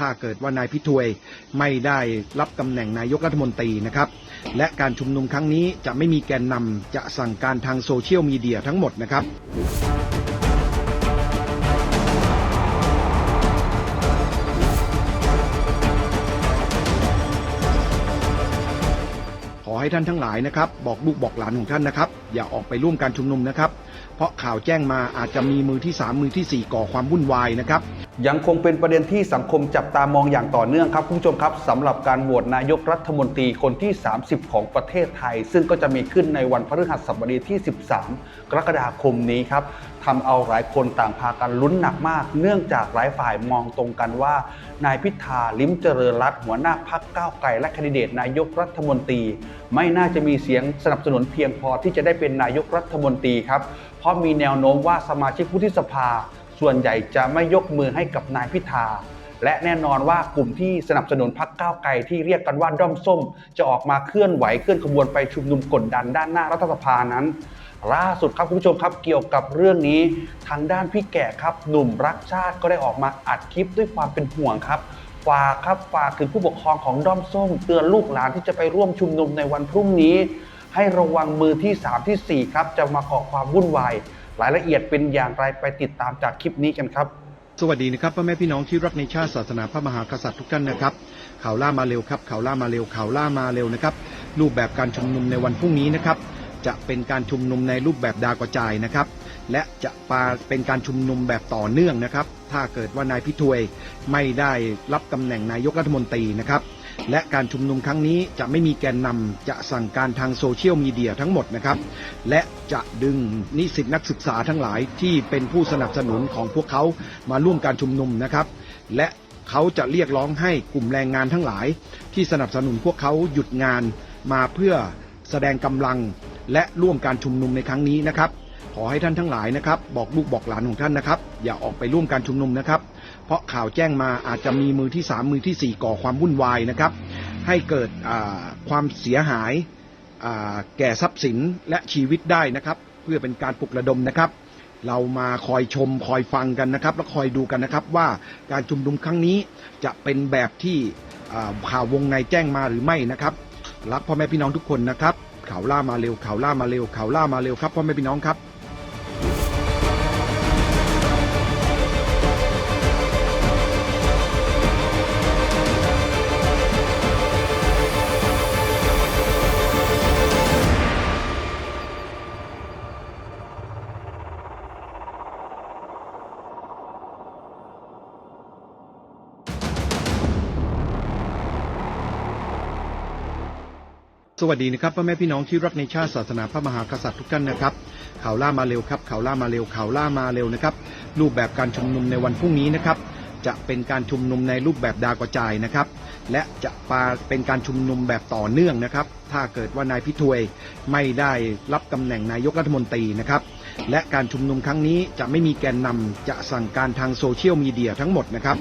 ถ้าเกิดว่านายพิทวยไม่ได้รับตำแหน่งนายกรัฐมนตรีนะครับ และการชุมนุมครั้งนี้จะไม่มีแกนนำจะสั่งการทางโซเชียลมีเดียทั้งหมดนะครับ ให้ท่านทั้งหลายนะครับ บอกลูกบอกหลานของท่านนะครับ อย่าออกไปร่วมการชุมนุมนะครับ เพราะข่าวแจ้งมาอาจจะมีมือที่สามมือที่สี่ก่อความวุ่นวายนะครับ ยังคงเป็นประเด็นที่สังคมจับตามองอย่างต่อเนื่องครับคุณผู้ชมครับสำหรับการโหวตนายกรัฐมนตรีคนที่ 30 ของประเทศไทย ซึ่งก็จะมีขึ้นในวันพฤหัสบดีที่ 13 กรกฎาคมนี้ครับทำเอาหลายคนต่างพากันลุ้นหนักมาก เนื่องจากหลายฝ่ายมองตรงกันว่า นายพิธาลิ้มเจริญรัตหัวหน้าพักก้าวไกลและแคนดิเดตนายกรัฐมนตรี ไม่น่าจะมีเสียงสนับสนุนเพียงพอที่จะได้เป็นนายกรัฐมนตรีครับ เพราะมีแนวโน้มว่าสมาชิกวุฒิสภา ส่วนใหญ่จะไม่ยกมือให้กับนายพิธาและแน่นอนว่ากลุ่มที่สนับสนุนพรรคก้าวไกลที่เรียกกันว่าด้อมส้ม จะออกมาเคลื่อนไหวเคลื่อนขบวนไปชุมนุมกดดันด้านหน้ารัฐสภานั้น ล่าสุดครับคุณผู้ชมครับเกี่ยวกับเรื่องนี้ทางด้านพี่แก่ครับ หนุ่มรักชาติก็ได้ออกมาอัดคลิปด้วยความเป็นห่วงครับฝากครับฝากถึงผู้ปกครองของด้อมส้ม เตือนลูกหลานที่จะไปร่วมชุมนุมในวันพรุ่งนี้ ให้ระวังมือที่ 3ทีสี่ 4 ครับ จะมาก่อความวุ่นวายรายละเอียดเป็นอย่างไรไปติดตามจากคลิปนี้กันครับ สวัสดีนะครับพ่อแม่พี่น้องที่รักในชาติศาสนาพระมหากษัตริย์ทุกท่านนะครับข่าวล่ามาเร็วครับข่าวล่ามาเร็วข่าวล่ามาเร็วนะครับรูปแบบการชุมนุมในวันพรุ่งนี้นะครับ จะเป็นการชุมนุมในรูปแบบดาวกระจายนะครับ และจะปาเป็นการชุมนุมแบบต่อเนื่องนะครับ ถ้าเกิดว่านายพิทวยไม่ได้รับตำแหน่งนายกรัฐมนตรีนะครับ และการชุมนุมครั้งนี้จะไม่มีแกนนำจะสั่งการทางโซเชียลมีเดียทั้งหมดนะครับ และจะดึงนิสิตนักศึกษาทั้งหลายที่เป็นผู้สนับสนุนของพวกเขามาร่วมการชุมนุมนะครับ และเขาจะเรียกร้องให้กลุ่มแรงงานทั้งหลาย ที่สนับสนุนพวกเขาหยุดงานมาเพื่อ แสดงกำลังและร่วมการชุมนุมในครั้งนี้นะครับ ขอให้ท่านทั้งหลายนะครับ บอกลูกบอกหลานของท่านนะครับ อย่าออกไปร่วมการชุมนุมนะครับ เพราะข่าวแจ้งมาอาจจะมีมือที่สามมือที่สี่ก่อความวุ่นวายนะครับ ให้เกิดความเสียหายแก่ทรัพย์สินและชีวิตได้นะครับ เพื่อเป็นการปลุกระดมนะครับ เรามาคอยชมคอยฟังกันนะครับ และคอยดูกันนะครับว่าการชุมนุมครั้งนี้จะเป็นแบบที่ข่าววงในแจ้งมาหรือไม่นะครับ รักพ่อแม่พี่น้องทุกคนนะครับข่าวล่ามาเร็วข่าวล่ามาเร็วข่าวล่ามาเร็วครับพ่อแม่พี่น้องครับ สวัสดีนะครับพ่อแม่พี่น้องที่รักในชาติศาสนาพระมหากษัตริย์ทุกท่านนะครับข่าวล่ามาเร็วครับข่าวล่ามาเร็วข่าวล่ามาเร็วนะครับรูปแบบการชุมนุมในวันพรุ่งนี้นะครับ จะเป็นการชุมนุมในรูปแบบดาวกระจายนะครับ และจะปาเป็นการชุมนุมแบบต่อเนื่องนะครับ ถ้าเกิดว่านายพิทวยไม่ได้รับตำแหน่งนายกรัฐมนตรีนะครับ และการชุมนุมครั้งนี้จะไม่มีแกนนำจะสั่งการทางโซเชียลมีเดียทั้งหมดนะครับ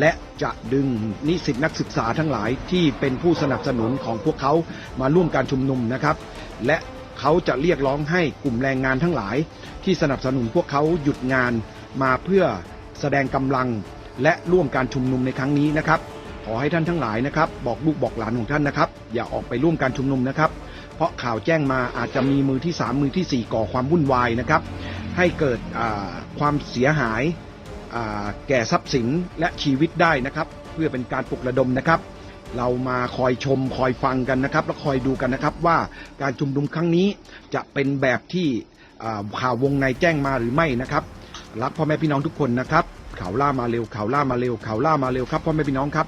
และจะดึงนิสิตนักศึกษาทั้งหลายที่เป็นผู้สนับสนุนของพวกเขามาร่วมการชุมนุมนะครับ และเขาจะเรียกร้องให้กลุ่มแรงงานทั้งหลาย ที่สนับสนุนพวกเขาหยุดงานมาเพื่อแสดงกำลัง และร่วมการชุมนุมในครั้งนี้นะครับ ขอให้ท่านทั้งหลายนะครับ บอกลูกบอกหลานของท่านนะครับ อย่าออกไปร่วมการชุมนุมนะครับ เพราะข่าวแจ้งมาอาจจะมีมือที่สามมือที่สี่ก่อความวุ่นวายนะครับ ให้เกิดความเสียหายแก่ทรัพย์สินและชีวิตได้นะครับ เพื่อเป็นการปลุกระดมนะครับ เรามาคอยชมคอยฟังกันนะครับ และคอยดูกันนะครับว่าการชุมนุมครั้งนี้จะเป็นแบบที่ข่าววงในแจ้งมาหรือไม่นะครับ รักพ่อแม่พี่น้องทุกคนนะครับข่าวล่ามาเร็วข่าวล่ามาเร็วข่าวล่ามาเร็วครับพ่อแม่พี่น้องครับ